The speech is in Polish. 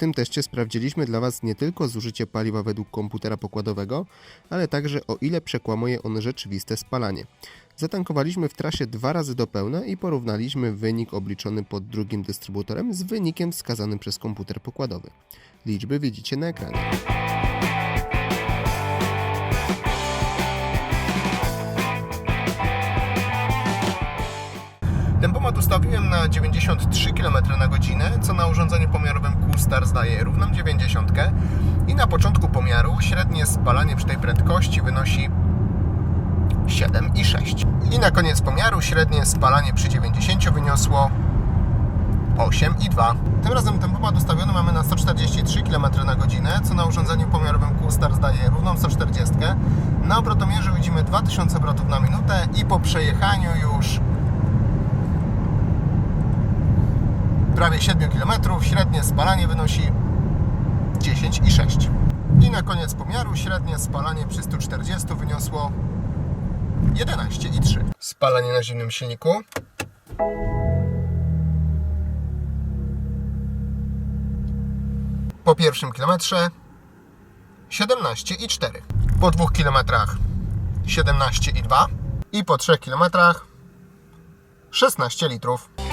tym teście sprawdziliśmy dla Was nie tylko zużycie paliwa według komputera pokładowego, ale także o ile przekłamuje on rzeczywiste spalanie. Zatankowaliśmy w trasie dwa razy do pełna i porównaliśmy wynik obliczony pod drugim dystrybutorem z wynikiem wskazanym przez komputer pokładowy. Liczby widzicie na ekranie. Tempomat ustawiłem na 93 km na godzinę, co na urządzeniu pomiarowym Q-Star zdaje równą 90 i na początku pomiaru średnie spalanie przy tej prędkości wynosi 7,6. I na koniec pomiaru średnie spalanie przy 90 wyniosło 8,2. Tym razem tempomat ustawiony mamy na 143 km na godzinę, co na urządzeniu pomiarowym Q-Star zdaje równą 140. Na obrotomierzu widzimy 2000 obrotów na minutę i po przejechaniu już prawie 7 km średnie spalanie wynosi 10,6. I na koniec pomiaru średnie spalanie przy 140 wyniosło 11,3. Spalanie na zimnym silniku. Po pierwszym kilometrze 17,4. Po dwóch kilometrach 17,2 i po trzech kilometrach 16 litrów.